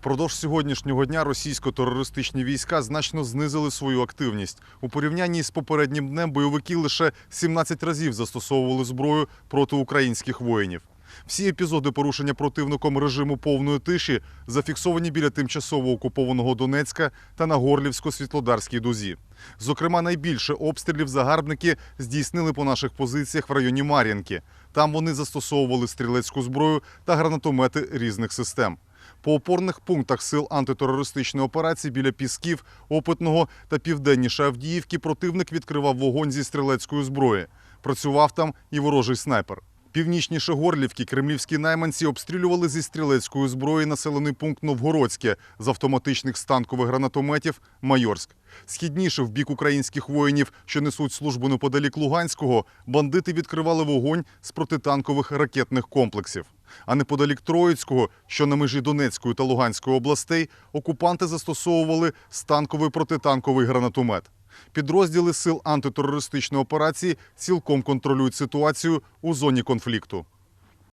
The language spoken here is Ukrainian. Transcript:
Впродовж сьогоднішнього дня російсько-терористичні війська значно знизили свою активність. У порівнянні з попереднім днем бойовики лише 17 разів застосовували зброю проти українських воїнів. Всі епізоди порушення противником режиму повної тиші зафіксовані біля тимчасово окупованого Донецька та на Горлівсько-Світлодарській дузі. Зокрема, найбільше обстрілів загарбники здійснили по наших позиціях в районі Мар'їнки. Там вони застосовували стрілецьку зброю та гранатомети різних систем. По опорних пунктах сил антитерористичної операції біля Пісків, Опитного та південніше Авдіївки противник відкривав вогонь зі стрілецької зброї. Працював там і ворожий снайпер. Північніше Горлівки кремлівські найманці обстрілювали зі стрілецької зброї населений пункт Новгородське з автоматичних станкових гранатометів Майорськ. Східніше, в бік українських воїнів, що несуть службу неподалік Луганського, бандити відкривали вогонь з протитанкових ракетних комплексів. А неподалік Троїцького, що на межі Донецької та Луганської областей, окупанти застосовували станковий протитанковий гранатомет. Підрозділи сил антитерористичної операції цілком контролюють ситуацію у зоні конфлікту.